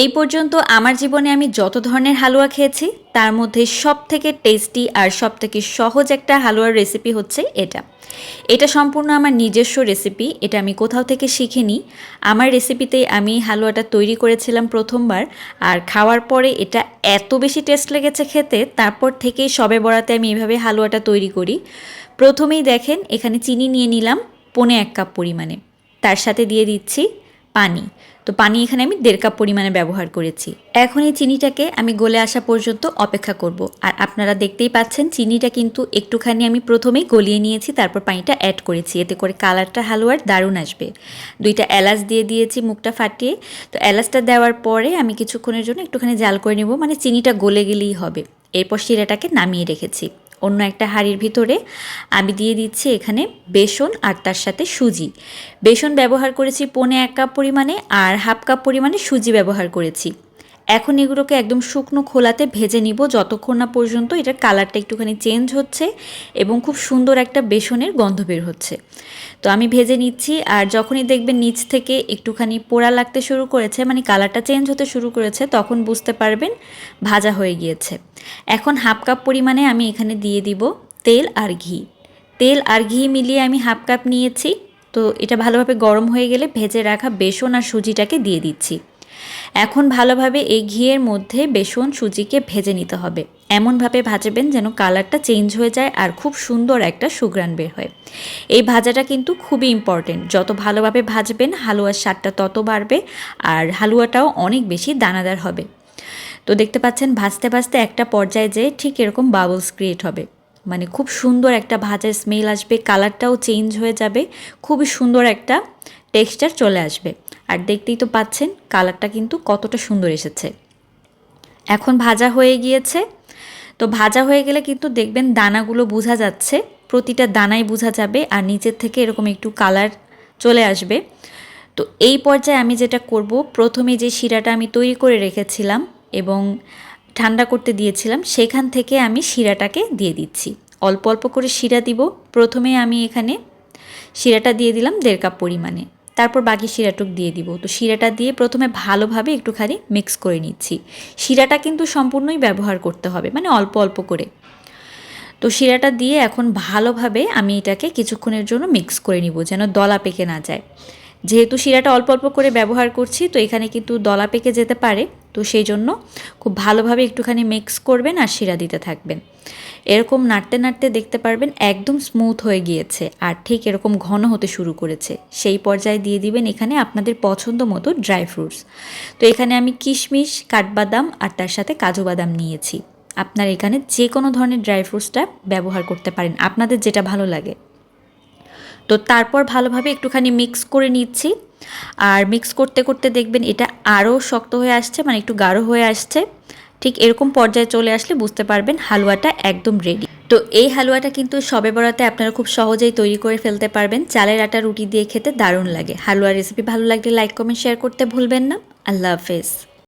এই পর্যন্ত আমার জীবনে আমি যত ধরনের হালুয়া খেয়েছি, তার মধ্যে সব থেকে টেস্টি আর সব থেকে সহজ একটা হালুয়ার রেসিপি হচ্ছে এটা। এটা সম্পূর্ণ আমার নিজস্ব রেসিপি এটা আমি কোথাও থেকে শিখিনি। আমার রেসিপিতেই আমি হালুয়াটা তৈরি করেছিলাম প্রথমবার, আর খাওয়ার পরে এটা এত বেশি টেস্ট লেগেছে খেতে, তারপর থেকেই সবে বড়াতে আমি এভাবে হালুয়াটা তৈরি করি। প্রথমেই দেখেন, এখানে চিনি নিয়ে নিলাম পনে এক কাপ পরিমাণে। তার সাথে দিয়ে দিচ্ছি পানি। তো পানি এখানে আমি দেড় কাপ পরিমাণে ব্যবহার করেছি। এখন এই চিনিটাকে আমি গলে আসা পর্যন্ত অপেক্ষা করব। আর আপনারা দেখতেই পাচ্ছেন, চিনিটা কিন্তু একটুখানি আমি প্রথমেই গলিয়ে নিয়েছি, তারপর পানিটা অ্যাড করেছি। এতে করে কালারটা হালুয়ার দারুণ আসবে। দুইটা এলাচ দিয়ে দিয়েছি মুখটা ফাটিয়ে। তো এলাচটা দেওয়ার পরে আমি কিছুক্ষণের জন্য একটুখানি জাল করে নেব। মানে চিনিটা গলে গেলেই হবে। এরপর শিরাটাকে নামিয়ে রেখেছি। অন্য একটা হাঁড়ির ভিতরে। আমি দিয়ে দিচ্ছি এখানে বেসন আর তার সাথে সুজি। বেসন ব্যবহার করেছি পনে এক কাপ পরিমাণে আর হাফ কাপ পরিমাণে সুজি ব্যবহার করেছি। এখন এগুলোকে একদম শুকনো খোলাতে ভেজে নিব। যতক্ষণ না পর্যন্ত এটার কালারটা একটুখানি চেঞ্জ হচ্ছে এবং খুব সুন্দর একটা বেসনের গন্ধ বের হচ্ছে। তো আমি ভেজে নিচ্ছি আর যখনই দেখবেন নিচ থেকে একটুখানি পোড়া লাগতে শুরু করেছে মানে কালারটা চেঞ্জ হতে শুরু করেছে, তখন বুঝতে পারবেন ভাজা হয়ে গিয়েছে। এখন হাফ কাপ পরিমাণে আমি এখানে দিয়ে দিব তেল আর ঘি। তেল আর ঘি মিলিয়ে আমি হাফ কাপ নিয়েছি। তো এটা ভালোভাবে গরম হয়ে গেলে ভেজে রাখা বেসন আর সুজিটাকে দিয়ে দিচ্ছি। এখন ভালোভাবে এই ঘিয়ের মধ্যে বেসন সুজিকে ভেজে নিতে হবে। এমনভাবে ভাজবেন যেন কালারটা চেঞ্জ হয়ে যায় আর খুব সুন্দর একটা সুগ্রান বের হয়। এই ভাজাটা কিন্তু খুবই ইম্পর্টেন্ট যত ভালোভাবে ভাজবেন, হালুয়ার স্বাদটা তত বাড়বে আর হালুয়াটাও অনেক বেশি দানাদার হবে। তো দেখতে পাচ্ছেন, ভাজতে ভাজতে একটা পর্যায়ে যেয়ে ঠিক এরকম বাবলস ক্রিয়েট হবে। মানে খুব সুন্দর একটা ভাজার স্মেল আসবে, কালারটাও চেঞ্জ হয়ে যাবে। খুবই সুন্দর একটা টেক্সচার চলে আসবে। আর দেখতেই তো পাচ্ছেন কালারটা কিন্তু কতটা সুন্দর এসেছে। এখন ভাজা হয়ে গিয়েছে। তো ভাজা হয়ে গেলে কিন্তু দেখবেন দানাগুলো বোঝা যাচ্ছে, প্রতিটা দানাই বোঝা যাবে আর নিচের থেকে এরকম একটু কালার চলে আসবে। তো এই পর্যায়ে আমি যেটা করব, প্রথমে যে শিরাটা আমি তৈরি করে রেখেছিলাম এবং ঠান্ডা করতে দিয়েছিলাম, সেখান থেকে আমি শিরাটাকে দিয়ে দিচ্ছি। অল্প অল্প করে শিরা দিব। প্রথমে আমি এখানে শিরাটা দিয়ে দিলাম দেড় কাপ পরিমাণে। তারপর বাকি শিরাটুক দিয়ে দিব। তো শিরাটা দিয়ে প্রথমে ভালোভাবে একটুখানি মিক্স করে নিচ্ছি। শিরাটা কিন্তু সম্পূর্ণই ব্যবহার করতে হবে মানে অল্প অল্প করে। তো শিরাটা দিয়ে এখন ভালোভাবে আমি এটাকে কিছুক্ষণের জন্য মিক্স করে নিব, যেন দলা পেকে না যায়। যেহেতু শিরাটা অল্প অল্প করে ব্যবহার করছি, তো এখানে কিন্তু দলা পেকে যেতে পারে। তো সেই জন্য খুব ভালোভাবে একটুখানি মিক্স করবেন আর শিরা দিতে থাকবেন। এরকম নাড়তে নাড়তে দেখতে পারবেন একদম স্মুথ হয়ে গিয়েছে আর ঠিক এরকম ঘন হতে শুরু করেছে। সেই পর্যায়ে দিয়ে দিবেন এখানে আপনাদের পছন্দ মতো ড্রাই ফ্রুটস তো এখানে আমি কিশমিশ, কাঠবাদাম আর তার সাথে কাজু বাদাম নিয়েছি। আপনার এখানে যে কোনো ধরনের ড্রাই ফ্রুটসটা ব্যবহার করতে পারেন। আপনাদের যেটা ভালো লাগে। তো তারপর ভালোভাবে একটুখানি মিক্স করে নিচ্ছি। আর মিক্স করতে করতে দেখবেন এটা আরও শক্ত হয়ে আসছে মানে একটু গাঢ় হয়ে আসছে। ঠিক এরকম পর্যায়ে চলে আসলে বুঝতে পারবেন হালুয়াটা একদম রেডি তো এই হালুয়াটা কিন্তু সবে বরাতে আপনারা খুব সহজেই তৈরি করে ফেলতে পারবেন। চালের আটা রুটি দিয়ে খেতে দারুণ লাগে। হালুয়া রেসিপি ভালো লাগলে লাইক কমেন্ট শেয়ার করতে ভুলবেন না। আল্লাহ হাফেজ।